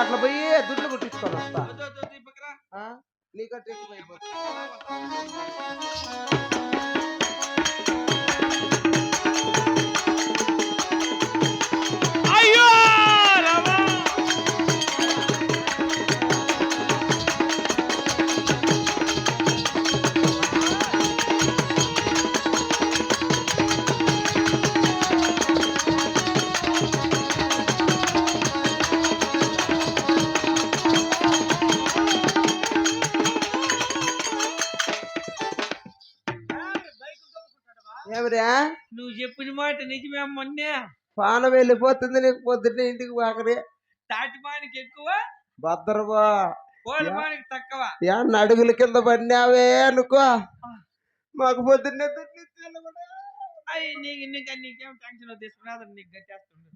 అట్లా పోయి దుడ్లు కుట్టించుకొని వస్తా వద్దు, నీకంటే ఏమిరా? నువ్వు చెప్పిన మాట నిజమే మొన్నే పానం వెళ్ళిపోతుంది నీకు పొద్దున్నే ఇంటికి బాకరి తాటిమానికి ఎక్కువ భద్రబా కోలమానికి తక్కువ. యా నడుగుల కింద పడినావే అనుకో. మాకు పొద్దున్నే. అయ్యి నీకు నీకు నీకేం టెన్షన్ తీసుకున్నా నీకు గట్టేస్తుండు.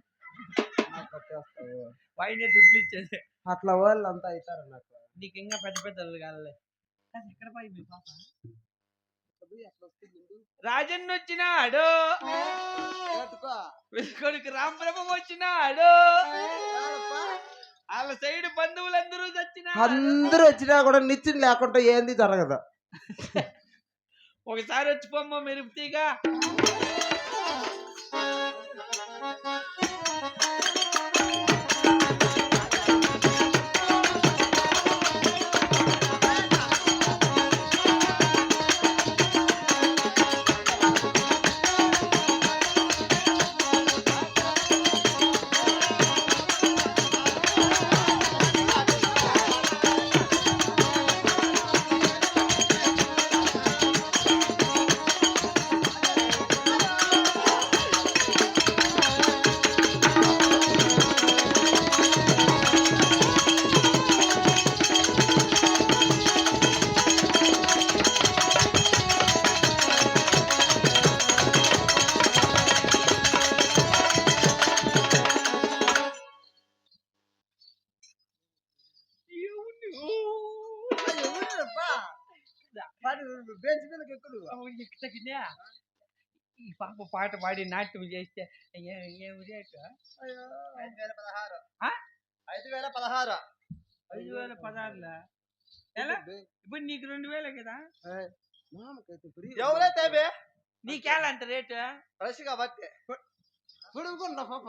పైన దుడ్లు అట్లా వాళ్ళు అంతా అవుతారు నాకు. నీకు ఇంకా పెద్ద పెద్దలు కాలే కాదు, ఎక్కడ పోయి మీ పాప. రాజన్న వచ్చినాడు. కొడుకు రాంప్రభం వచ్చినాడు? వాళ్ళ సైడ్ బంధువులందరూ చచ్చినా అందరూ వచ్చినా కూడా నిత్యం లేకుండా ఏంది జరగదు. ఒకసారి వచ్చిపోమ్మ మెరుపుతీగా బెంచ్ మీదకి ఎక్కుడు తగ్గిందా? ఈ పాప పాట పాడి నాట్యం చేస్తే ఏ- రేటు ఐదు వేల పదహారు? ఐదు వేల పదహారు. ఐదు వేల పదహారులా? ఎలా? ఇప్పుడు నీకు రెండు వేలే కదా? ఎవరైతే నీకేలా అంత రేటు? ఫ్రెష్ కాబట్టి పొడుగుకున్నా పాప.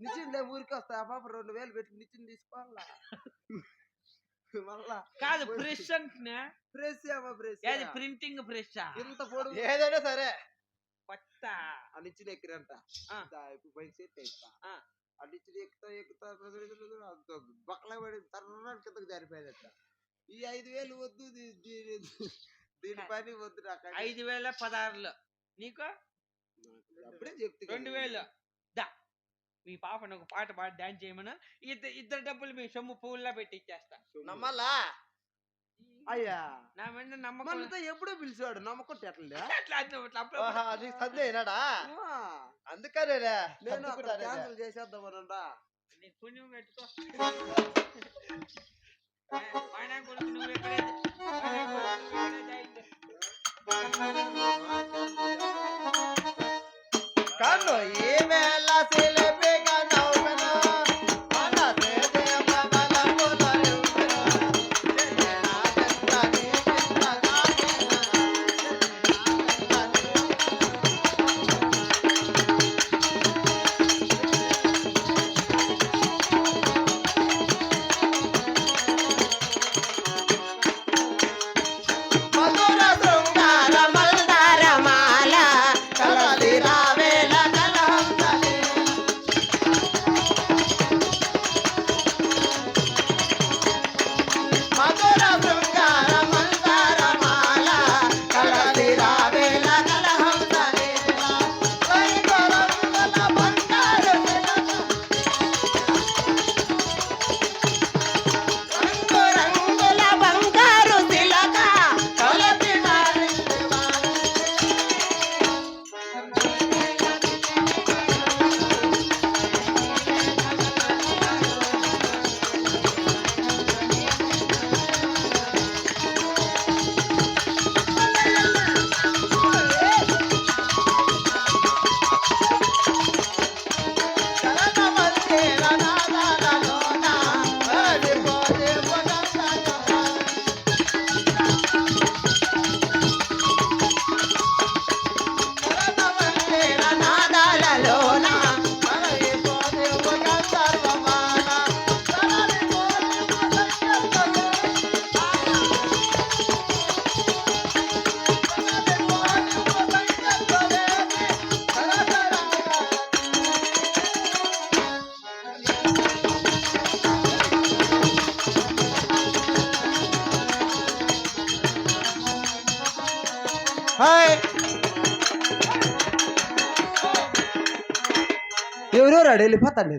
నిచ్చిందే ఊరికి వస్తా ఆ పాప రెండు వేలు పెట్టి నిచ్చిన తీసుకోవాలా? మళ్ళా కాదు ఫ్రెష్ అంటున్నా. ఫ్రెష్ ఏమో ఫ్రెష్ ఏది ప్రింటింగ్ ఫ్రెష్ ఇంత పొడుగు ఏదైనా సరే. కొత్త ఆ నిచ్చిన ఎక్కిరంట. ఇప్పుడు పైకి సెట్ ఎక్కుతా. ఎక్కుతా బక్కల పడి తర్ర కిందకు జారిపోయేదట. ఈ ఐదు వేలు వద్దు దీని దీని పని వద్దు నాకు. ఐదు వేల పదహారులో. నీకు? అప్పుడే చెప్తే రెండు వేలు. మీ పాపను ఒక పాట పాడి డాన్స్ చేయమను ఇద్దరు ఇద్దరు డబ్బులు మీ సొమ్ము పువ్వుల్లా పెట్టి ఇచ్చేస్తా నమ్మలా? అయ్యా. నా మీద నమ్మకం మనతో ఎప్పుడో పిలిచాడు నమ్మకొట్టి ఎట్లా అట్లా అట్లా అట్లా అప్పుడు నీకు సందే అయినాడా అందుకనే నేను అక్కడ క్యాన్సిల్ చేసేద్దామనండా. నీ పుణ్యం పెట్టుకో. ఏ, వాయినా కొడుకు నువ్వు ఎక్కడే వాయినా కొడుకు నువ్వు ఎక్కడే జాయిన్ కన్ను ఈ వేళ సిలిపిగా ఎవరెవరు ఆడ వెళ్ళిపోతాండి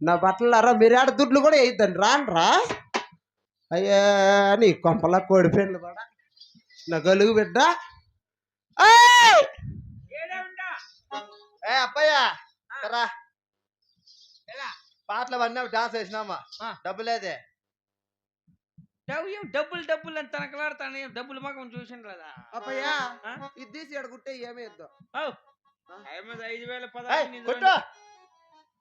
నా బట్టలారా మీరు ఆడ దుడ్లు కూడా వేయిద్దండి రానరా అయ్యా నీ కొంపల కోడి పెండ్లు పడ నా గలుగు బిడ్డ. ఏ అప్పయ్య రా. పాటలు పడినావు డాన్స్ వేసినామా. డబ్బులేదే డబ్బులు డబ్బులు అని తనకలాడతాను. డబ్బులు లేదా అప్పయ్యా ఆ? ఇది తీసి ఆడ కుట్టే ఏమి ఇద్దాం? ఔ, ఐదు ఐదు వేల పదహారు.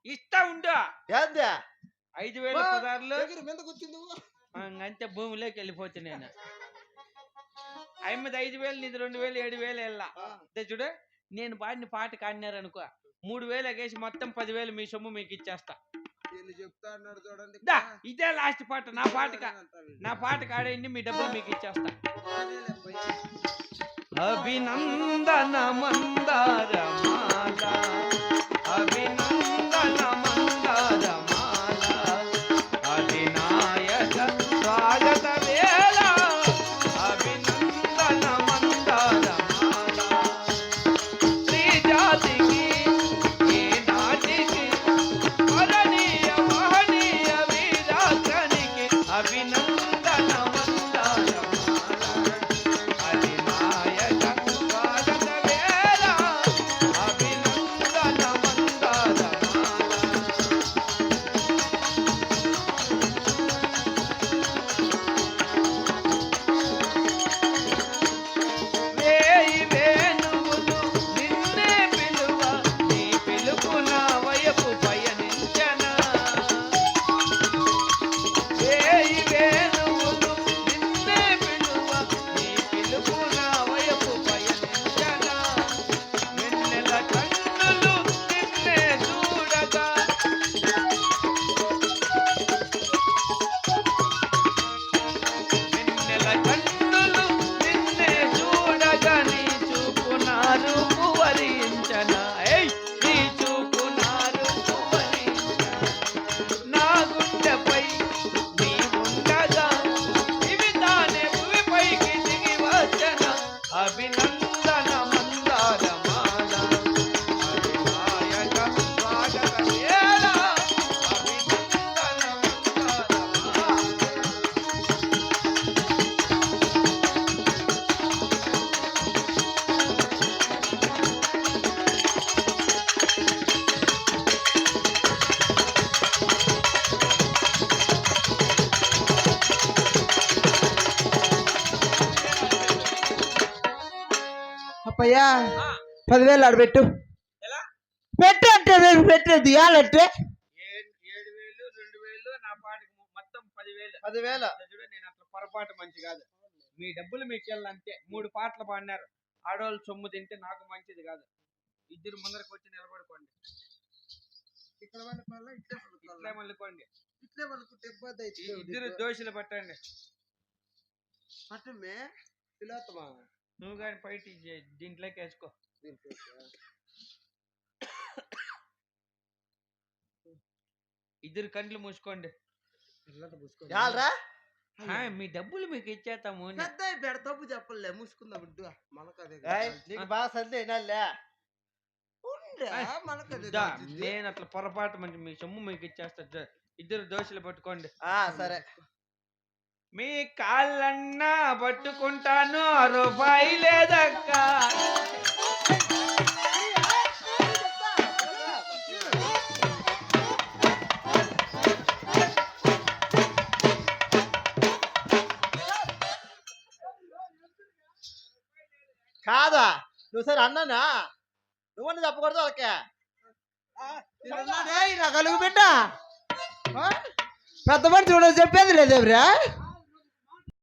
ఇస్తా ఉండు. ఏంది? ఐదు వేల పదహారులు అంతే భూమిలోకి వెళ్ళిపోతే నేను. ఐదు ఐదు వేలు నీది రెండు వేలు ఏడు వేలు వెళ్ళా అదే చూడు నేను పాడిన పాట కాడినారు అనుకో మూడు వేలు ఎగేసి మొత్తం పదివేలు మీ సొమ్ము మీకు ఇచ్చేస్తా. వీళ్ళు చెప్తా అన్నాడు చూడండి. దా ఇదే లాస్ట్ పాట నా పాట. నా పాట కాడైంది మీ డబ్బులు మీకు ఇచ్చేస్తా. अभिनंदन मंदार माला अभिनंदन అప్పయ్యా ఆ, పదివేలు ఆడ పెట్టు. ఎలా? పెట్టు అంటే నేను పెట్టేది ఇవ్వాలంటే పదివేలు. నేను అట్లా పొరపాటు మంచి కాదు. మీ డబ్బులు మీకు వెళ్ళంతే మూడు పాటలు పాడినారు. ఆడవాళ్ళు సొమ్ము తింటే నాకు మంచిది కాదు. ఇద్దరు ముందరకు వచ్చి నిలబడుకోండి. ఇక్కడ వాళ్ళ ఇట్లే ఇట్లే మళ్ళీకోండి ఇట్లే వాళ్ళకు ఇబ్బంది అయితే ఇద్దరు దోషులు పట్టండి. పట్టమే. పిల్లతమా నువ్వు కానీ బయట దీంట్లోకి వేసుకో. ఇద్దరు కండ్లు మూసుకోండి. చాలరా? మీ డబ్బులు మీకు ఇచ్చేస్తాము. పెద్ద పెడ తప్పు చెప్పలే. మూసుకుందాం నీకు బాగా సందే వినాలే నేను అట్లా పొరపాటు మంచి మీ సొమ్ము మీకు ఇచ్చేస్తా. ఇద్దరు దోషులు పట్టుకోండి. ఆ సరే. మీ కాళ్ళన్నా పట్టుకుంటాను రూపాయి లేదక్క. కాదా? నువ్వు సరే అన్నానా? నువ్వన్నా చెప్పకూడదు వాళ్ళకే. నా కలుగు బిడ్డ. పెద్ద చూడ చెప్పేది లేదేవ్రా